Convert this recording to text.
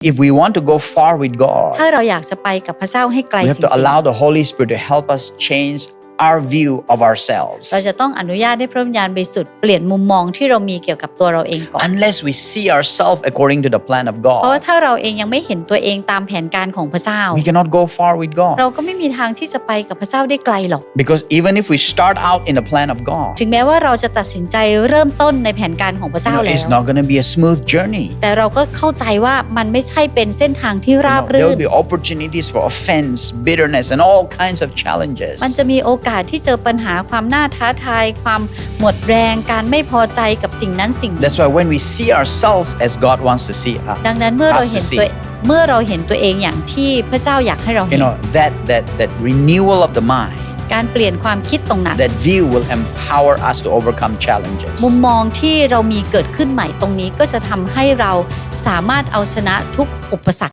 If we want to go far with God, ถ้าเราอยากจะไปกับพระเจ้าให้ไกล we จ have ริ to ง allow the Holy Spirit to help us change our view of ourselves. ๆเราจะต้องอนุญาตให้พระวิญญาณบริสุทธิ์เปลี่ยนมุมมองที่เรามีเกี่ยวกับตัวเราเองก่อน Unless we see ourselves according to the plan of เพราะว่า God, ถ้าเราเองยังไม่เห็นตัวเองตามแผนการของพระเจ้า we cannot go far with เรา God. ก็ไม่มีทางที่จะไปกับพระเจ้าได้ไกลหรอก Because even if we start out in the plan of God, ถึงแม้ว่าเราจะตัดสินใจเริ่มต้นในแผนการของพระ you เจ้า know, แล้ it's ว not going to be a smooth journey. แต่เราก็เข้าใจว่ามันไม่ใช่เป็นเส้นทางที่ You ราบ know, there รื่น will be opportunities for offense, bitterness, and all kinds of challenges. มันจะมีโอกาสที่เจอปัญหาความน่าท้าทาย ความหมดแรง การไม่พอใจกับสิ่งนั้นสิ่งนี้ That's why when we see ourselves as God wants to see us, ดังนั้นเมื่อเราเห็น us to ตัว see เมื่อเราเห็นตัวเองอย่างที่พระเจ้าอยากให้เรา you เห็น know, that that that renewal of the mind, การเปลี่ยนความคิดตรงนั้น that view will empower us to overcome challenges. มุมมองที่เรามีเกิดขึ้นใหม่ตรงนี้ก็จะทำให้เราสามารถเอาชนะทุกอุปสรรค